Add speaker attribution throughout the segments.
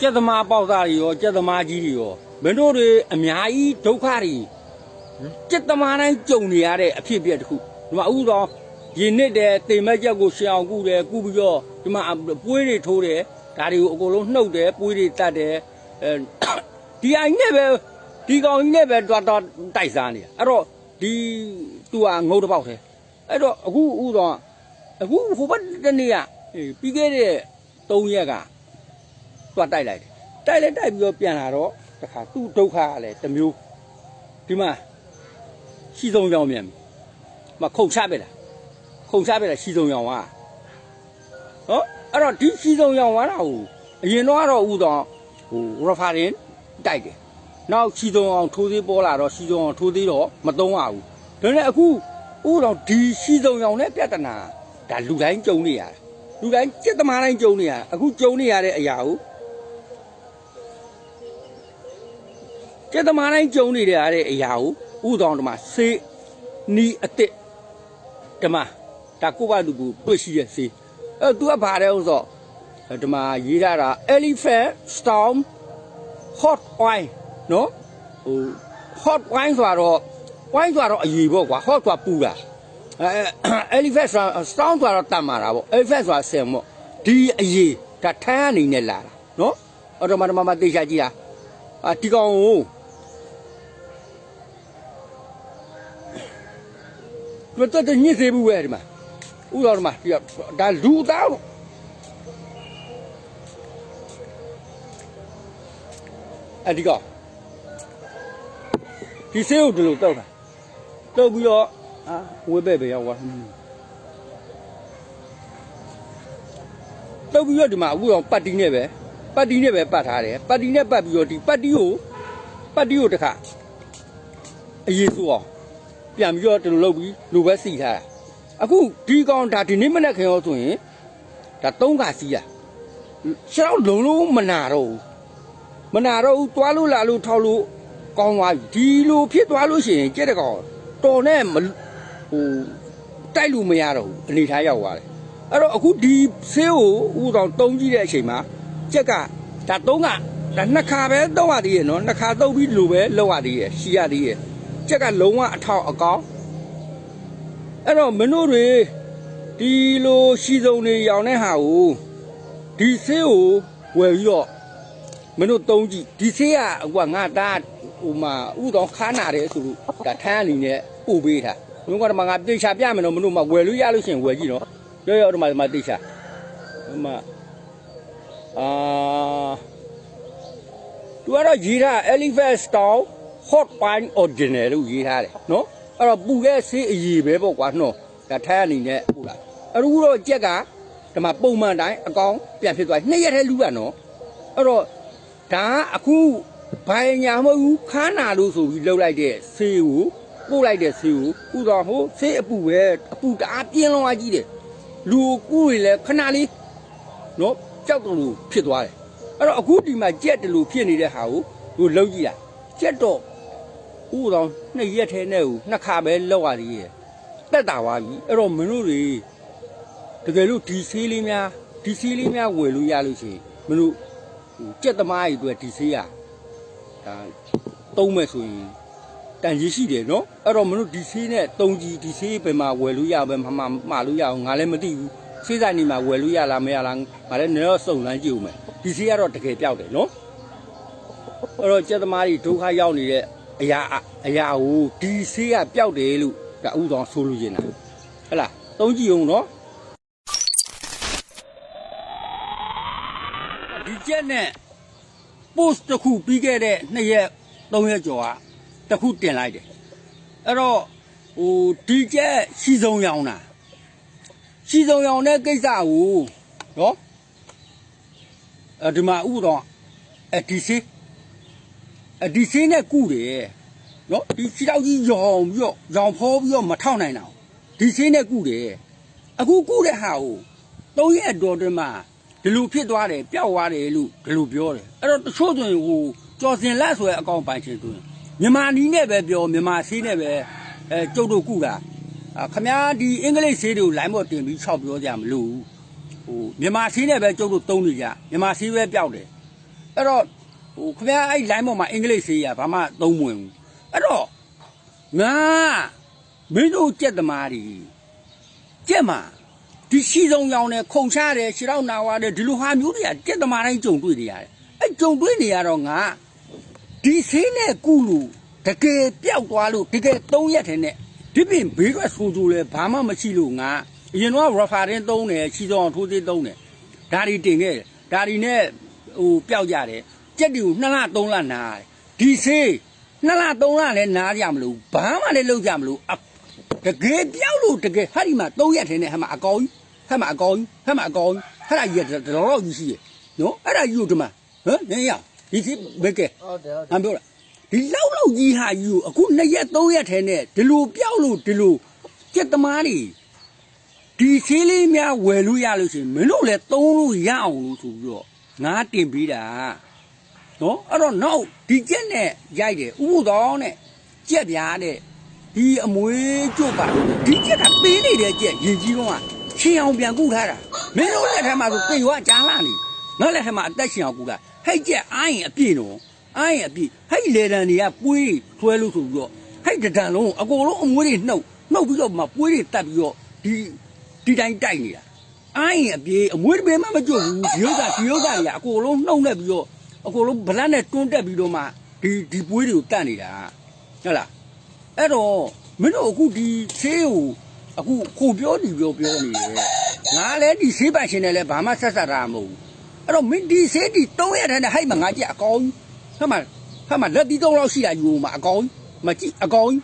Speaker 1: ကြက်သမားပေါက်သားတွေရောကြက်သမားကြီးတွေရောမင်းတို့တွေအများကြီးဒုက္ခတွေကြက်သမားတိုင်းကြုံနေရတဲ့အဖြစ်အပျက်တစ်ခုဒီမှာအခုတော့ဒီနှစ်တည်းတိမ်မက်ချက်ကိုရှောင်ကူတယ်ကူပြီးတော့ဒီမှာပွေးတွေထိုးတယ်ဒါတွေကိုအကုန်လုံးနှုတ်တယ်ပွေးတွေတတ်တယ်အဲဒီအိုင်နဲ့ပဲဒီကောင်ကြီးနဲ့ပဲတွားတွားတိုက်စားနေတာအဲ့တော့ဒီသူကငုံတစ်ပေါက်သေးအဲ့တော့အခုဥတော့အခုဟိုဘက်တနေ့ကအေးပြီးခဲ့တဲ့3ရက်က တွားတိုက်လိုက်တယ်တိုက်လဲတိုက်ပြီးတော့ပြန်လာတော့တခါသူ့ဒုက္ခကလည်းတစ်မျိုးဒီမှာရှိဆုံးကြောင်မြန်ပြီမခုန်ချပဲလားခုန်ချပဲလားရှိဆုံးကြောင်ကဟောအဲ့တော့ဒီရှိဆုံးကြောင်ကတော့အရင်တော့ကတော့ဥတော့ဟိုရဖာရင်တိုက်တယ်နောက်ရှိဆုံးအောင်ထိုးသေးပေါ်လာတော့ရှိဆုံးအောင်ထိုးသေးတော့မသုံးရဘူးဒါနဲ့အခုဥတော့ဒီရှိဆုံးကြောင်နဲ့ပြဿနာဒါလူတိုင်းကြုံနေရတာလူတိုင်းစက်သမားတိုင်းကြုံနေရတာအခုကြုံနေရတဲ့အရာကို ကျက်သမားတိုင်းကြုံနေတဲ့အရာကိုဥတော်ဓမ္မစေးနီးအစ်စ်ဓမ္မဒါကိုပါလူကိုတွေ့ရှိတဲ့စေးအဲသူကဘာလဲဥဆိုဓမ္မရေးထားတာ elephant storm hot oil နော်ဟို hot wine ဆိုတော့ wine ဆိုတော့အည်ပေါ့ကွာ hot ဆိုတာပူတာအဲ elephant storm ဆိုတော့တတ်မာတာပေါ့ elephant ဆိုတာဆင်ပေါ့ဒီအည်ဒါထမ်းအနေနဲ့လာတာနော်အော်ဓမ္မဓမ္မမသိချကြည့်တာအာဒီကော တက်တက်ညစ်သေးဘူးပဲဒီမှာဥတော်ဒီမှာဒီကဒါလူသားလို့အဲ့ဒီကဒီဆေးကိုဒီလိုတောက်တာတောက်ပြီးတော့အာဝဲပဲ့ပဲရောက်သွားတောက်ပြီးတော့ဒီမှာအခုတော့ပတ်တီနဲ့ပဲပတ်တီနဲ့ပဲပတ်ထားတယ်ပတ်တီနဲ့ပတ်ပြီးတော့ဒီပတ်တီကိုပတ်တီကိုတစ်ခါအရေးဆိုအောင် ပြန်ပြီးတော့ဒီလိုလုပ်ပြီးလူပဲစီထားတာအခုဒီကောင်ဒါဒီနေ့မနေ့ခင်ရောဆိုရင်ဒါသုံးခါစီးရရှောင်းလုံးလုံးမနာတော့ဘူးမနာတော့ဘူးတွားလို့လာလို့ထောက်လို့ကောင်းသွားပြီဒီလိုဖြစ်သွားလို့ရှိရင်ကြက်တကောင်တော်နဲ့မဟိုတိုက်လို့မရတော့ဘူးအနေထားရောက်သွားတယ်အဲ့တော့အခုဒီဆေးကိုဥတော်တုံးကြည့်တဲ့အချိန်မှာကြက်ကဒါသုံးခါဒါနှစ်ခါပဲသုံးရသေးရဲ့နော်နှစ်ခါသုံးပြီးဒီလိုပဲလောက်ရသေးရဲ့ရှီရသေးရဲ့ ကြက်ကလုံးဝအထောက်အကောင်းအဲ့တော့မင်းတို့တွေဒီလိုရှီစုံတွေရောင်တဲ့ဟာကိုဒီဆေးကိုဝယ်ပြီးတော့မင်းတို့တုံးကြည့်ဒီဆေးကကွာငါတားဟိုမှာဥတော်ခါနာတယ်ဆိုလို့ဒါထမ်းအနေနဲ့ပို့ပေးတာမင်းကတော့ငါတေချာပြမယ်တော့မင်းတို့မှဝယ်လို့ရလို့ရှိရင်ဝယ်ကြည့်နော်ရောရောတော့မှဒီမှာတေချာဟိုမှာအာသူကတော့ရေးထား elephant style hot wine original လို့ရေးထားတယ်နော်အဲ့တော့ပူတဲ့ဆေးအည်ပဲပေါ့ကွာနော်ဒါထိုင်အနေနဲ့ပူလာအခုတော့ကြက်ကဒီမှာပုံမှန်တိုင်းအကောင်ပြန်ဖြစ်သွားနှစ်ရက်ထဲလူကနော်အဲ့တော့ဒါကအခုဘိုင်ညာမဟုတ်ဘူးခန်းနာလို့ဆိုပြီးလှုပ်လိုက်တဲ့ဆေးကိုပို့လိုက်တဲ့ဆေးကိုဥတော်ဟိုဆေးအပူပဲအပူတအားပြင်းလွန်သွားကြီးတယ်လူကိုကူတွေလည်းခဏလေးနော်ကြောက်တယ်လို့ဖြစ်သွားတယ်အဲ့တော့အခုဒီမှာကြက်တယ်လို့ဖြစ်နေတဲ့ဟာကိုဟိုလှုပ်ကြည့်တာကြက်တော့ ဥတော်နှစ်ရက်ထဲနဲ့ကိုနှစ်ခါပဲလောက်ရသေးရဲ့တက်တာပါပြီအဲ့တော့မင်းတို့တွေတကယ်လို့ဒီဆေးလေးများဒီဆေးလေးများဝယ်လို့ရလို့ရှိရင်မင်းတို့ဟိုကြက်သမားတွေအတွက်ဒီဆေးရဒါသုံးမဲ့ဆိုရင်တန်ကြီးရှိတယ်နော်အဲ့တော့မင်းတို့ဒီဆေးနဲ့သုံးကြီးဒီဆေးပဲမှာဝယ်လို့ရပဲမမမှာလို့ရအောင်ငါလည်းမသိဘူးဆေးဆိုင်နေမှာဝယ်လို့ရလားမရလားငါလည်းနည်းတော့စုံလန်းကြည့်ဦးမယ်ဒီဆေးကတော့တကယ်ပြောက်တယ်နော်အဲ့တော့ကြက်သမားတွေဒုက္ခရောက်နေတဲ့ အရာအရာကိုဒီဆေးကပျောက်တယ်လို့ဒါဥတော်ဆိုလို့ရင်တာဟဲ့လားသုံးကြည့်အောင်နော်ဒီကျက်နဲ့ post တစ်ခုပြီးခဲ့တဲ့2ရက်3ရက်ကျော်ကတစ်ခုတင်လိုက်တယ်အဲ့တော့ဟိုဒီကျက်ရှိဆုံးရောင်တာရှိဆုံးရောင်တဲ့ကိစ္စကိုနော်အဲဒီမှာဥတော်အဒီဆေး အဒီဆေးနဲ့ကုတယ်နော်ဒီခြေထောက်ကြီးရောင်ပြီးတော့ရောင်ဖောပြီးတော့မထောက်နိုင်တော့ဒီဆေးနဲ့ကုတယ်အခုကုတဲ့ဟာကိုသုံးရက်တော်တွင်မှာဒီလိုဖြစ်သွားတယ်ပျောက်သွားတယ်လို့ဒီလိုပြောတယ်အဲ့တော့တချို့ဆိုရင်ဟိုကြော်စင်လက်ဆိုတဲ့အကောင်ပိုင်ချင်းဆိုရင်မြန်မာနီးနဲ့ပဲပြောမြန်မာဆေးနဲ့ပဲအဲကျုပ်တို့ကုတာအာခမားဒီအင်္ဂလိပ်ဆေးတွေကိုလိုင်းပေါ်တင်ပြီးခြောက်ပြောကြမလို့ဟိုမြန်မာဆေးနဲ့ပဲကျုပ်တို့သုံးနေကြမြန်မာဆေးပဲပျောက်တယ်အဲ့တော့ ဟိုခင်ဗျားအဲ့ line ပေါ်မှာအင်္ဂလိပ်ဆေးရဘာမှသုံးမဝင်ဘူးအဲ့တော့ငါမင်းတို့ကြက်သမားတွေကြက်မှာဒီရှိဆုံးရောင်နဲ့ခုံချတယ်ခြေတော့နာဝါတယ်ဒီလိုဟာမျိုးတွေကကြက်သမားတိုင်းကြုံတွေ့နေရတယ်အဲ့ကြုံတွေ့နေရတော့ငါဒီဆေးနဲ့ကုလို့တကယ်ပျောက်သွားလို့တကယ်သုံးရက်ထဲနဲ့ဒီပြင်ဘေးထွက်ဆိုးဆိုးလဲဘာမှမရှိလို့ငါအရင်တော့ reference သုံးတယ်ခြေဆုံးအောင်ထိုးသေးသုံးတယ်ဒါတွေတင်ခဲ့တယ်ဒါတွေနဲ့ဟိုပျောက်ကြတယ် ကြက်တွေကို2လ3လနားတယ်ဒီဆေး2လ3လလည်းနားကြမလို့ဘာမှလည်းလုပ်ကြမလို့အတကယ်ပျောက်လို့တကယ်ဟာဒီမှာ3ရက်ထင်းနဲ့ဟဲ့မှာအကောင်ကြီးဟဲ့မှာအကောင်ကြီးဟဲ့မှာအကောင်ကြီးဟဲ့ဒါကြီးကတော်တော်ကြီးရှိရဲ့နော်အဲ့ဒါကြီးကိုဒီမှာဟမ်နင်းရဒီစီဘက်ကဲ
Speaker 2: ဟုတ်တယ်ဟုတ်
Speaker 1: ဟမ်ပြောလားဒီလောက်လောက်ကြီးဟာကြီးကိုအခု2ရက်3ရက်ထဲနဲ့ဒီလိုပျောက်လို့ဒီလိုကြက်သမားတွေဒီသေးလေးများဝယ်လို့ရလို့ရှိရင်မင်းတို့လည်းသုံးလို့ရအောင်လို့ဆိုပြီးတော့ငါတင်ပေးတာ နော်အဲ့တော့နောက်ဒီကျက်နဲ့ရိုက်တယ်ဥပုသောနဲ့ကြက်ပြားတဲ့ဒီအမွေးကျွတ်ပါဒီကျက်ကပေးနေတဲ့ကျက်ရင်ကြီးတော့ချင်းအောင်ပြန်ကုထားတာမင်းတို့လက်ထက်မှာဆိုပေရွာကြားလာနေငါလက်ထက်မှာအသက်ရှင်အောင်ကုတာဟဲ့ကျက်အားရင်အပြည့်နော်အားရင်အပြည့်ဟဲ့လေတန်တွေကပွေးထွဲလို့ဆိုပြီးတော့ဟဲ့တဒံလုံးအကုန်လုံးအမွေးတွေနှုတ်နှုတ်ပြီးတော့မှပွေးတွေတက်ပြီးတော့ဒီဒီတိုင်းတိုက်နေတာအားရင်အပြေးအမွေးတစ်ပေမှမကြွဘူးဒီဥစ္စာဒီဥစ္စာကြီးကအကိုလုံးနှုံနေပြီးတော့ အကိုလုံးဗလတ်နဲ့တွန်းတက်ပြီးတော့မှဒီဒီပွေးတွေကိုတတ်နေတာဟုတ်လားအဲ့တော့မင်းတို့အခုဒီဆေးကိုအခုခုပြောဒီပြောပြောနေတယ်ငါလည်းဒီဆေးပိုင်ရှင်နဲ့လည်းဘာမှဆက်ဆက်တာမဟုတ်ဘူးအဲ့တော့မင်းဒီဆေးဒီ၃ရက်တည်းနဲ့ဟိုက်မှာငါကြည့်အကောင်ကြီးဟဲ့မှာဟဲ့မှာလက်တီး၃လောက်ရှိတာယူမှာအကောင်ကြီးမကြည့်အကောင်ကြီး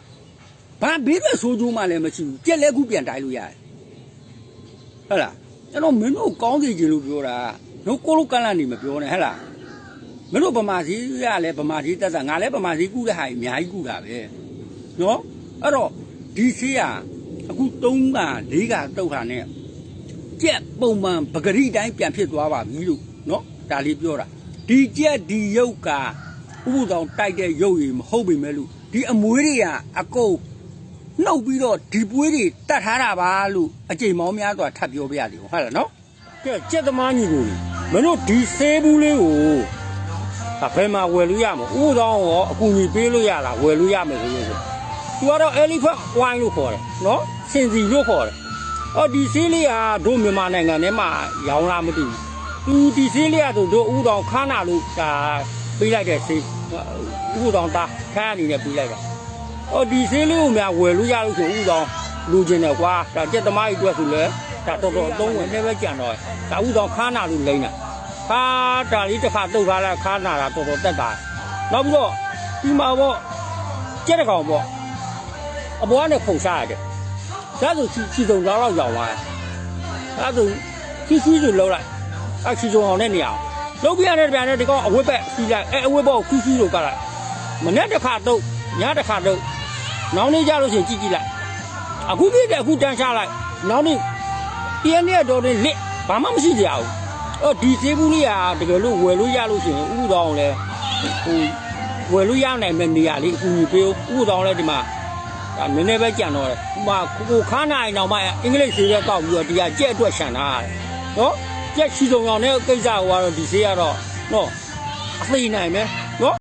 Speaker 1: ဘာဘေးရွက်ဆိုးကျိုးမှလည်းမရှိဘူးကြက်လဲခုပြန်တိုက်လို့ရတယ်ဟဲ့လားကျွန်တော်မင်းတို့ကောင်းစီခြင်းလို့ပြောတာတို့ကိုလိုကန့်လန့်နေမပြောနဲ့ဟဲ့လား မင်းတို့ဗမာစီကလည်းဗမာစီတက်တာငါလည်းဗမာစီကုတဲ့ဟာကြီးအများကြီးကုတာပဲနော်အဲ့တော့ဒီစီးကအခု3က4ကတုတ်တာနဲ့ကြက်ပုံမှန်ပဂရိတိုင်းပြန်ဖြစ်သွားပါပြီလို့နော်ဒါလေးပြောတာဒီကြက်ဒီရုပ်ကဥပုသောင်တိုက်တဲ့ရုပ်ကြီးမဟုတ်ပေမဲ့လို့ဒီအမွေးတွေကအကုန်နှုတ်ပြီးတော့ဒီပွေးတွေတတ်ထားတာပါလို့အကြိမ်မောင်းများစွာထပ်ပြောပြရတယ်ဟုတ်လားနော်ကဲကြက်သမားညီကိုမင်းတို့ဒီဆေးဘူးလေးကို အဖေမှာဝယ်လို့ရမှာဥတော်ရောအကူညီပေးလို့ရလားဝယ်လို့ရမယ်ဆိုလို့ဆိုသူကတော့ elephant wine လို့ခေါ်တယ်နော်စင်စီလို့ခေါ်တယ်အော်ဒီဆေးလေးကတို့မြန်မာနိုင်ငံထဲမှာရောင်းလာမသိဘူးသူဒီဆေးလေးကဆိုတို့ဥတော်ခါနာလို့ဒါပေးလိုက်တဲ့ဆေးဥတော်သားခါအနေနဲ့ပေးလိုက်တာ။အော်ဒီဆေးလေးကိုများဝယ်လို့ရလို့ဆိုဥတော်လူချင်းတယ်ကွာ။ဒါကြက်သမားကြီးအတွက်ဆိုလဲဒါတော်တော်အသုံးဝင်နေပဲကြံတော့။ဒါဥတော်ခါနာလို့လိမ့်တာ။ ခါဒါလေးတစ်ခါတုတ်ထားလိုက်ခါနာတာတော်တော်တက်တာ။နောက်ပြီးတော့ဒီမှာပေါ့ကြက်တစ်ကောင်ပေါ့အပေါ်ကနေခုန်စားရတယ်။ဒါဆိုချီချီစုံတော့တော့ရောင်သွားတယ်။ဒါဆိုချီချီဆိုလောက်လိုက်။အချီစုံအောင်နဲ့နေအောင်။လုံးပြရတဲ့ပြန်နဲ့ဒီကောင်အဝတ်ပဲစီးလိုက်အဲအဝတ်ပေါ့ခူးခူးဆိုကလိုက်။မနေ့တစ်ခါတုတ်ညတစ်ခါတုတ်နောက်နေ့ကြလို့ရှိရင်ကြည့်ကြည့်လိုက်အခုပြည့်တယ်အခုတန်းချလိုက်နောက်နေ့တရနေ့တော့လေးလက်ဘာမှမရှိကြဘူး အော်ဒီသေးဘူးလေးကတကယ်လို့ဝယ်လို့ရလို့ရှိရင်ဥပဒေလဲဟိုဝယ်လို့ရနိုင်မယ့်နေရာလေးအကူကြီးပေးဥပဒေလဲဒီမှာဒါနည်းနည်းပဲကြံတော့တယ်ဥမာကိုကိုခါနိုင်အောင်မှအင်္ဂလိပ်ဆေးရက်တောက်ပြီးတော့ဒီကကြက်အတွက်ရှန်ထားရတယ်နော်ကြက်ချီစုံအောင်တဲ့ကိစ္စကတော့ဒီဆေးကတော့နော်အသိနိုင်မယ်